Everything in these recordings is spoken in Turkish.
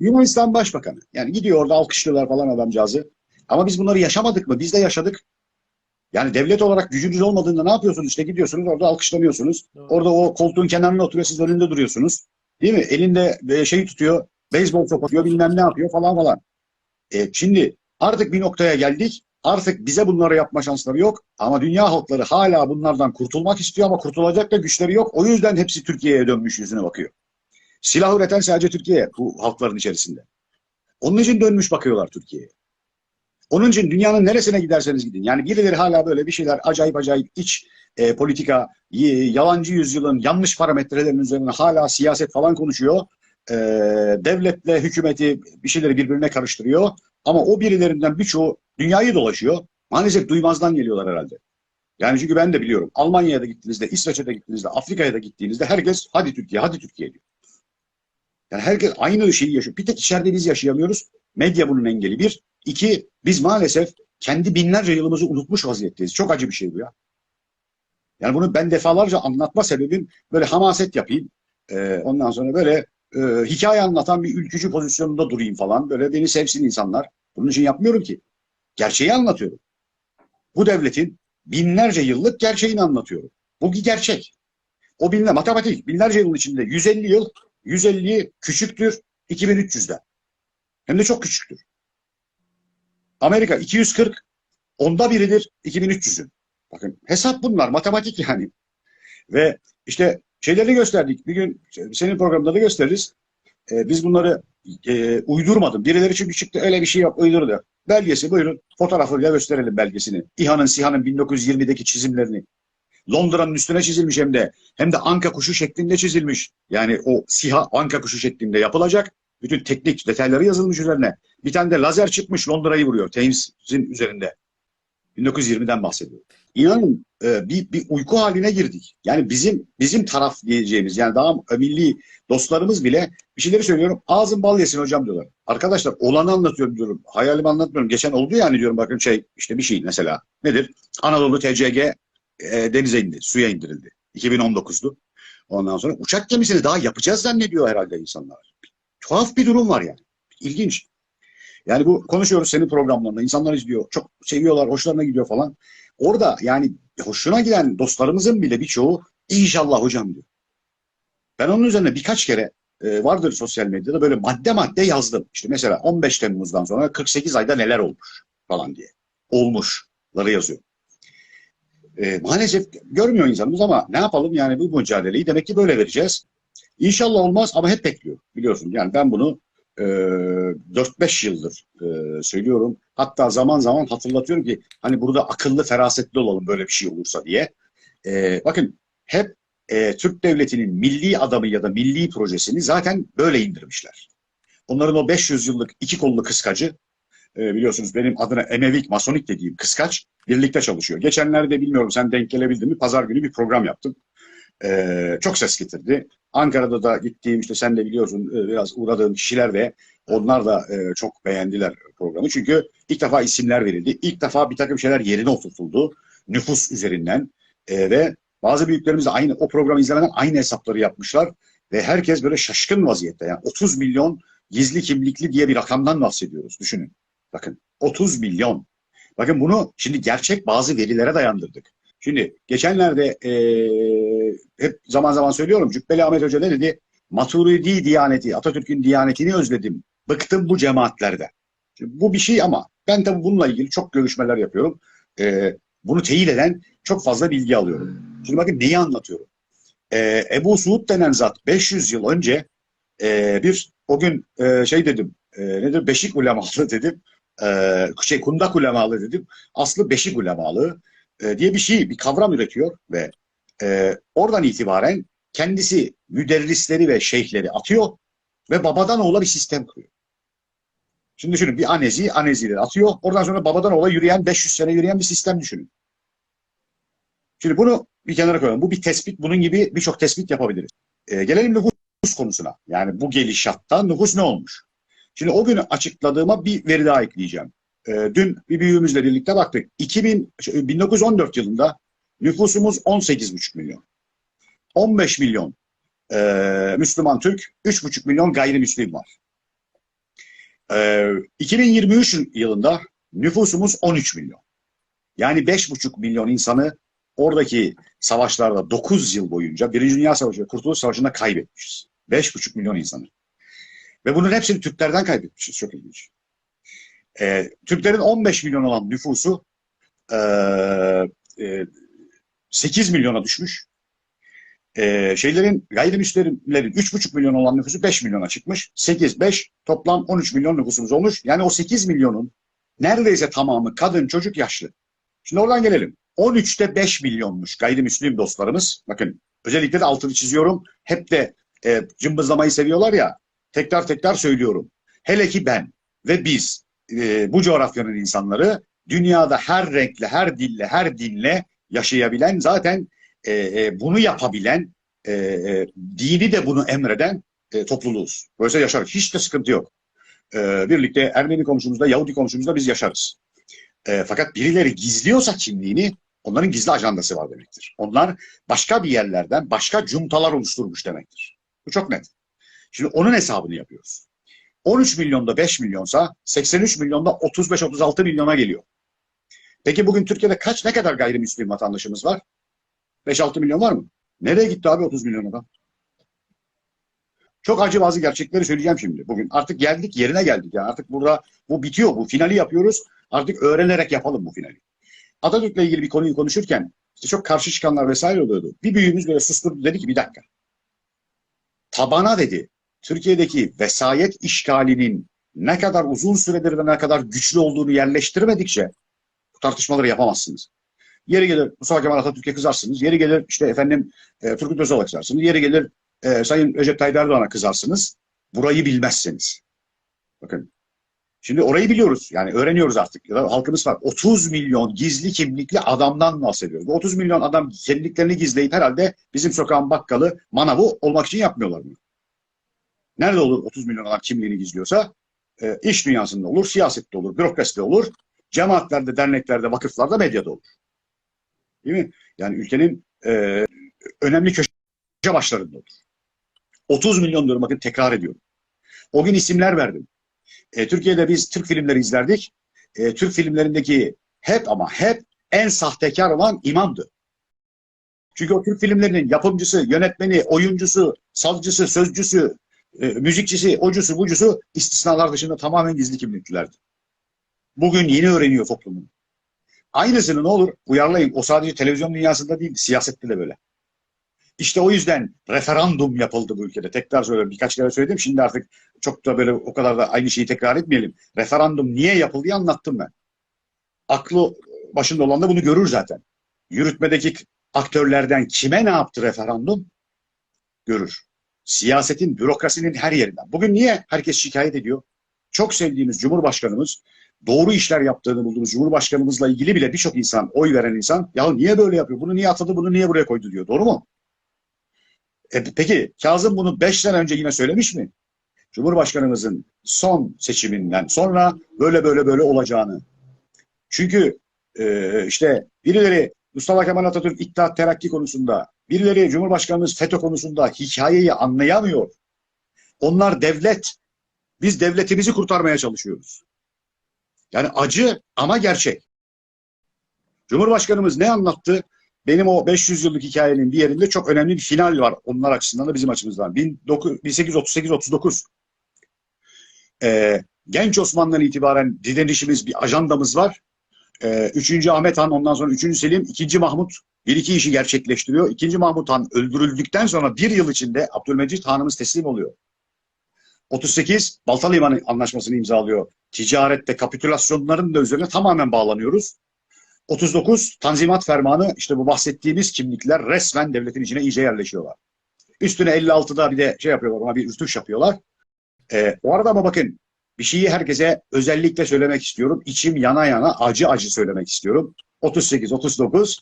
Yunanistan Başbakanı. Yani gidiyor orada alkışlıyorlar falan adamcağızı. Ama biz bunları yaşamadık mı? Biz de yaşadık. Yani devlet olarak gücünüz olmadığında ne yapıyorsunuz? İşte gidiyorsunuz orada alkışlanıyorsunuz. Doğru. Orada o koltuğun kenarına oturuyor siz önünde duruyorsunuz. Değil mi? Elinde şeyi tutuyor. Beyzbol topu atıyor bilmem ne yapıyor falan falan. E, şimdi artık bir noktaya geldik. Artık bize bunları yapma şansları yok. Ama dünya halkları hala bunlardan kurtulmak istiyor ama kurtulacak da güçleri yok. O yüzden hepsi Türkiye'ye dönmüş yüzüne bakıyor. Silah üreten sadece Türkiye bu halkların içerisinde. Onun için dönmüş bakıyorlar Türkiye'ye. Onun için dünyanın neresine giderseniz gidin. Yani birileri hala böyle bir şeyler acayip acayip iç e, politika, yalancı yüzyılın yanlış parametrelerinin üzerine hala siyaset falan konuşuyor. E, devletle hükümeti bir şeyleri birbirine karıştırıyor. Ama o birilerinden birçoğu dünyayı dolaşıyor. Maalesef duymazdan geliyorlar herhalde. Yani çünkü ben de biliyorum. Almanya'ya da gittiğinizde, İsveç'e de gittiğinizde, Afrika'ya da gittiğinizde herkes hadi Türkiye, hadi Türkiye diyor. Yani herkes aynı şeyi yaşıyor. Bir tek içeride biz yaşayamıyoruz. Medya bunun engeli bir. İki, biz maalesef kendi binlerce yılımızı unutmuş vaziyetteyiz. Çok acı bir şey bu ya. Yani bunu ben defalarca anlatma sebebim böyle hamaset yapayım. Ee, ondan sonra böyle e, hikaye anlatan bir ülkücü pozisyonunda durayım falan. Böyle beni sevsin insanlar. Bunun için yapmıyorum ki. Gerçeği anlatıyorum. Bu devletin binlerce yıllık gerçeğini anlatıyorum. Bu bir gerçek. O binler, matematik binlerce yılın içinde 150 yıl 150 küçüktür 2300'den. Hem de çok küçüktür. Amerika 240 onda biridir 2300'ün. Bakın hesap bunlar matematik yani. Ve işte şeyleri gösterdik. Bir gün senin programda da gösteririz. Ee, biz bunları e, uydurmadım. Birileri çünkü çıktı öyle bir şey yok uydurdu. Belgesi buyurun fotoğrafıyla gösterelim belgesini. İHA'nın SİHA'nın 1920'deki çizimlerini. Londra'nın üstüne çizilmiş hem de hem de anka kuşu şeklinde çizilmiş. Yani o SİHA anka kuşu şeklinde yapılacak. Bütün teknik detayları yazılmış üzerine. Bir tane de lazer çıkmış Londra'yı vuruyor. Thames'in üzerinde. 1920'den bahsediyor. İnanın e, bir, bir uyku haline girdik. Yani bizim bizim taraf diyeceğimiz yani daha milli dostlarımız bile bir şeyleri söylüyorum. Ağzın bal yesin hocam diyorlar. Arkadaşlar olanı anlatıyorum diyorum. Hayalimi anlatmıyorum. Geçen oldu yani diyorum bakın şey işte bir şey mesela. Nedir? Anadolu TCG e, denize indi, suya indirildi. 2019'du. Ondan sonra uçak gemisini daha yapacağız zannediyor herhalde insanlar. Tuhaf bir durum var yani. İlginç. Yani bu konuşuyoruz senin programlarında. İnsanlar izliyor. Çok seviyorlar, hoşlarına gidiyor falan. Orada yani hoşuna giden dostlarımızın bile birçoğu inşallah hocam diyor. Ben onun üzerine birkaç kere e, vardır sosyal medyada böyle madde madde yazdım. İşte mesela 15 Temmuz'dan sonra 48 ayda neler olmuş falan diye. Olmuşları yazıyor. E, maalesef görmüyor insanımız ama ne yapalım yani bu mücadeleyi demek ki böyle vereceğiz. İnşallah olmaz ama hep bekliyor biliyorsun. Yani ben bunu e, 4-5 yıldır e, söylüyorum. Hatta zaman zaman hatırlatıyorum ki hani burada akıllı ferasetli olalım böyle bir şey olursa diye. E, bakın hep e, Türk Devleti'nin milli adamı ya da milli projesini zaten böyle indirmişler. Onların o 500 yıllık iki kollu kıskacı e, biliyorsunuz benim adına Emevik, Masonik dediğim kıskaç birlikte çalışıyor. Geçenlerde bilmiyorum sen denk gelebildin mi pazar günü bir program yaptım. E, çok ses getirdi. Ankara'da da gittiğim işte sen de biliyorsun e, biraz uğradığım kişiler ve onlar da e, çok beğendiler programı. Çünkü ilk defa isimler verildi. İlk defa bir takım şeyler yerine oturtuldu. Nüfus üzerinden e, ve bazı büyüklerimiz de aynı o programı izlemeden aynı hesapları yapmışlar ve herkes böyle şaşkın vaziyette. Yani 30 milyon gizli kimlikli diye bir rakamdan bahsediyoruz. Düşünün. Bakın 30 milyon. Bakın bunu şimdi gerçek bazı verilere dayandırdık. Şimdi geçenlerde e, hep zaman zaman söylüyorum Cübbeli Ahmet Hoca ne dedi? Maturidi diyaneti, Atatürk'ün diyanetini özledim. Bıktım bu cemaatlerden. Şimdi bu bir şey ama ben tabii bununla ilgili çok görüşmeler yapıyorum. E, bunu teyit eden çok fazla bilgi alıyorum. Şimdi bakın neyi anlatıyorum? E, Ebu Suud denen zat 500 yıl önce e, bir o gün e, şey dedim e, nedir beşik ulemalı dedim. E, şey kundak ulemalı dedim. Aslı beşik ulemalı e, diye bir şey, bir kavram üretiyor ve e, oradan itibaren kendisi müderrisleri ve şeyhleri atıyor ve babadan oğula bir sistem kuruyor. Şimdi düşünün bir anezi, anezileri atıyor. Oradan sonra babadan oğula yürüyen, 500 sene yürüyen bir sistem düşünün. Şimdi bunu bir kenara koyalım. Bu bir tespit. Bunun gibi birçok tespit yapabiliriz. E, gelelim nüfus konusuna. Yani bu gelişatta nüfus ne olmuş? Şimdi o günü açıkladığıma bir veri daha ekleyeceğim. E, dün bir büyüğümüzle birlikte baktık. 2000, 1914 yılında nüfusumuz 18,5 milyon. 15 milyon e, Müslüman Türk, 3,5 milyon gayrimüslim var. Ee, 2023 yılında nüfusumuz 13 milyon. Yani 5,5 milyon insanı oradaki savaşlarda 9 yıl boyunca Birinci Dünya Savaşı ve Kurtuluş Savaşı'nda kaybetmişiz. 5,5 milyon insanı. Ve bunun hepsini Türklerden kaybetmişiz. Çok ilginç. Ee, Türklerin 15 milyon olan nüfusu e, e, 8 milyona düşmüş. Ee, şeylerin gayrimüslimlerin 3,5 milyon olan nüfusu 5 milyona çıkmış. 8, 5 toplam 13 milyon nüfusumuz olmuş. Yani o 8 milyonun neredeyse tamamı kadın, çocuk, yaşlı. Şimdi oradan gelelim. 13'te 5 milyonmuş gayrimüslim dostlarımız. Bakın özellikle de altını çiziyorum. Hep de e, cımbızlamayı seviyorlar ya. Tekrar tekrar söylüyorum. Hele ki ben ve biz e, bu coğrafyanın insanları dünyada her renkle, her dille, her dinle yaşayabilen zaten e, e, bunu yapabilen e, e, dini de bunu emreden e, topluluğuz. Dolayısıyla yaşarız. Hiç de sıkıntı yok. E, birlikte Ermeni komşumuzda, Yahudi komşumuzda biz yaşarız. E, fakat birileri gizliyorsa kimliğini onların gizli ajandası var demektir. Onlar başka bir yerlerden başka cuntalar oluşturmuş demektir. Bu çok net. Şimdi onun hesabını yapıyoruz. 13 milyonda 5 milyonsa 83 milyonda 35-36 milyona geliyor. Peki bugün Türkiye'de kaç ne kadar gayrimüslim vatandaşımız var? 5-6 milyon var mı? Nereye gitti abi 30 milyon adam? Çok acı bazı gerçekleri söyleyeceğim şimdi. Bugün artık geldik yerine geldik. Yani artık burada bu bitiyor. Bu finali yapıyoruz. Artık öğrenerek yapalım bu finali. Atatürk'le ilgili bir konuyu konuşurken işte çok karşı çıkanlar vesaire oluyordu. Bir büyüğümüz böyle susturdu dedi ki bir dakika. Tabana dedi. Türkiye'deki vesayet işgalinin ne kadar uzun süredir ve ne kadar güçlü olduğunu yerleştirmedikçe bu tartışmaları yapamazsınız. Yeri gelir Mustafa Kemal Atatürk'e kızarsınız. Yeri gelir işte efendim e, Turgut Özal'a kızarsınız. Yeri gelir e, Sayın Recep Tayyip Erdoğan'a kızarsınız. Burayı bilmezseniz. Bakın. Şimdi orayı biliyoruz. Yani öğreniyoruz artık. Ya da halkımız var. 30 milyon gizli kimlikli adamdan bahsediyoruz. Bu 30 milyon adam kimliklerini gizleyip herhalde bizim sokağın bakkalı, manavı olmak için yapmıyorlar bunu. Nerede olur 30 milyon adam kimliğini gizliyorsa? E, iş dünyasında olur, siyasette olur, bürokraside olur, cemaatlerde, derneklerde, vakıflarda, medyada olur. Değil mi? Yani ülkenin e, önemli köşe başlarında olur. 30 milyon diyorum bakın tekrar ediyorum. O gün isimler verdim. E, Türkiye'de biz Türk filmleri izlerdik. E, Türk filmlerindeki hep ama hep en sahtekar olan imamdı. Çünkü o Türk filmlerinin yapımcısı, yönetmeni, oyuncusu, savcısı, sözcüsü, e, müzikçisi, ocusu, bucusu istisnalar dışında tamamen gizli kimliklilerdi. Bugün yeni öğreniyor toplumun. Aynısını ne olur uyarlayın. O sadece televizyon dünyasında değil, siyasette de böyle. İşte o yüzden referandum yapıldı bu ülkede. Tekrar söylüyorum. Birkaç kere söyledim. Şimdi artık çok da böyle o kadar da aynı şeyi tekrar etmeyelim. Referandum niye yapıldı anlattım ben. Aklı başında olan da bunu görür zaten. Yürütmedeki aktörlerden kime ne yaptı referandum? Görür. Siyasetin, bürokrasinin her yerinden. Bugün niye herkes şikayet ediyor? Çok sevdiğimiz Cumhurbaşkanımız doğru işler yaptığını bulduğumuz Cumhurbaşkanımızla ilgili bile birçok insan, oy veren insan ya niye böyle yapıyor, bunu niye atadı, bunu niye buraya koydu diyor. Doğru mu? E, peki Kazım bunu 5 sene önce yine söylemiş mi? Cumhurbaşkanımızın son seçiminden sonra böyle böyle böyle olacağını. Çünkü e, işte birileri Mustafa Kemal Atatürk İttihat Terakki konusunda, birileri Cumhurbaşkanımız FETÖ konusunda hikayeyi anlayamıyor. Onlar devlet. Biz devletimizi kurtarmaya çalışıyoruz. Yani acı ama gerçek. Cumhurbaşkanımız ne anlattı? Benim o 500 yıllık hikayenin bir yerinde çok önemli bir final var. Onlar açısından da bizim açımızdan. 1838-39. Ee, genç Osmanlı'dan itibaren direnişimiz, bir ajandamız var. Ee, 3. Ahmet Han, ondan sonra 3. Selim, 2. Mahmut bir iki işi gerçekleştiriyor. 2. Mahmut Han öldürüldükten sonra bir yıl içinde Abdülmecit Hanımız teslim oluyor. 38 Balta Limanı Anlaşması'nı imzalıyor. Ticarette kapitülasyonların da üzerine tamamen bağlanıyoruz. 39 Tanzimat Fermanı işte bu bahsettiğimiz kimlikler resmen devletin içine iyice yerleşiyorlar. Üstüne 56'da bir de şey yapıyorlar ona bir ürtüş yapıyorlar. Ee, o arada ama bakın bir şeyi herkese özellikle söylemek istiyorum. İçim yana yana acı acı söylemek istiyorum. 38, 39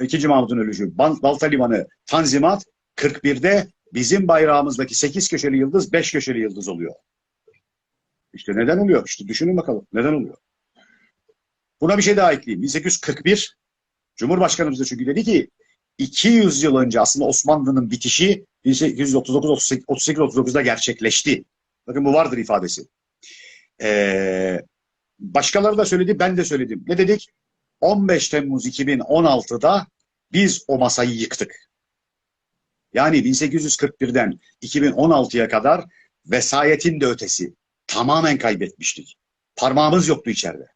2. Mahmut'un ölüşü. Balta Limanı Tanzimat 41'de bizim bayrağımızdaki 8 köşeli yıldız 5 köşeli yıldız oluyor. İşte neden oluyor? İşte düşünün bakalım neden oluyor? Buna bir şey daha ekleyeyim. 1841 Cumhurbaşkanımız da çünkü dedi ki 200 yıl önce aslında Osmanlı'nın bitişi 1839-38-39'da gerçekleşti. Bakın bu vardır ifadesi. Ee, başkaları da söyledi, ben de söyledim. Ne dedik? 15 Temmuz 2016'da biz o masayı yıktık. Yani 1841'den 2016'ya kadar vesayetin de ötesi tamamen kaybetmiştik. Parmağımız yoktu içeride.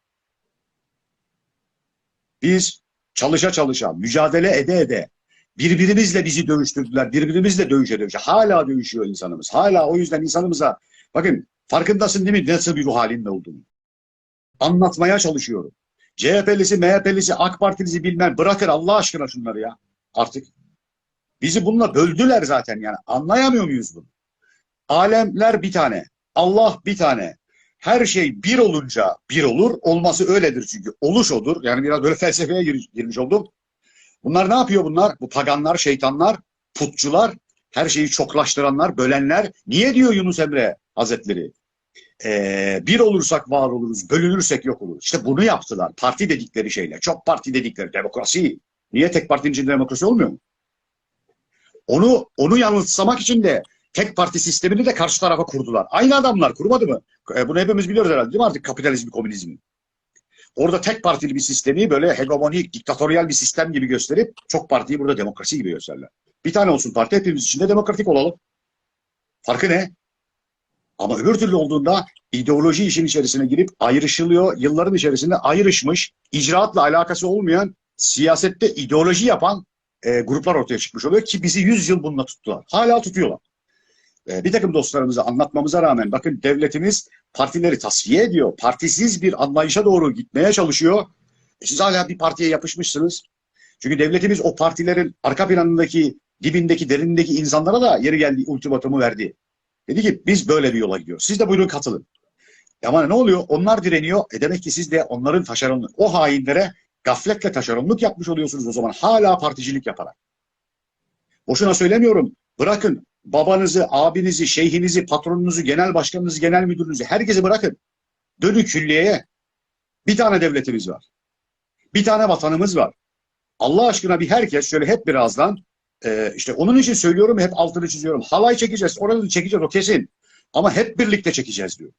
Biz çalışa çalışa, mücadele ede ede birbirimizle bizi dövüştürdüler. Birbirimizle dövüşe dövüşe. Hala dövüşüyor insanımız. Hala o yüzden insanımıza bakın farkındasın değil mi nasıl bir ruh halinde olduğunu. Anlatmaya çalışıyorum. CHP'lisi, MHP'lisi, AK Partilisi bilmem bırakın Allah aşkına şunları ya artık. Bizi bununla böldüler zaten yani. Anlayamıyor muyuz bunu? Alemler bir tane. Allah bir tane. Her şey bir olunca bir olur. Olması öyledir çünkü. Oluş odur. Yani biraz böyle felsefeye gir- girmiş oldum. Bunlar ne yapıyor bunlar? Bu paganlar, şeytanlar, putçular, her şeyi çoklaştıranlar, bölenler. Niye diyor Yunus Emre Hazretleri? Ee, bir olursak var oluruz, bölünürsek yok oluruz. İşte bunu yaptılar. Parti dedikleri şeyle. Çok parti dedikleri demokrasi. Niye tek partinin içinde demokrasi olmuyor mu? Onu onu yanılsamak için de tek parti sistemini de karşı tarafa kurdular. Aynı adamlar kurmadı mı? E, bunu hepimiz biliyoruz herhalde değil mi artık kapitalizmi, komünizmi. Orada tek partili bir sistemi böyle hegemonik, diktatöryal bir sistem gibi gösterip çok partiyi burada demokrasi gibi gösterirler. Bir tane olsun parti hepimiz içinde demokratik olalım. Farkı ne? Ama öbür türlü olduğunda ideoloji işin içerisine girip ayrışılıyor. Yılların içerisinde ayrışmış, icraatla alakası olmayan, siyasette ideoloji yapan e, gruplar ortaya çıkmış oluyor ki bizi 100 yıl bununla tuttular. Hala tutuyorlar. E, bir takım dostlarımıza anlatmamıza rağmen bakın devletimiz partileri tasfiye ediyor. Partisiz bir anlayışa doğru gitmeye çalışıyor. E, siz hala bir partiye yapışmışsınız. Çünkü devletimiz o partilerin arka planındaki, dibindeki, derindeki insanlara da yeri geldiği ultimatomu verdi. Dedi ki biz böyle bir yola gidiyoruz. Siz de buyurun katılın. Ama ne oluyor? Onlar direniyor. E demek ki siz de onların taşeronlu, o hainlere gafletle taşeronluk yapmış oluyorsunuz o zaman. Hala particilik yaparak. Boşuna söylemiyorum. Bırakın babanızı, abinizi, şeyhinizi, patronunuzu, genel başkanınızı, genel müdürünüzü herkesi bırakın. Dönün külliyeye. Bir tane devletimiz var. Bir tane vatanımız var. Allah aşkına bir herkes şöyle hep birazdan e, işte onun için söylüyorum hep altını çiziyorum. Halay çekeceğiz, orada çekeceğiz o kesin. Ama hep birlikte çekeceğiz diyor.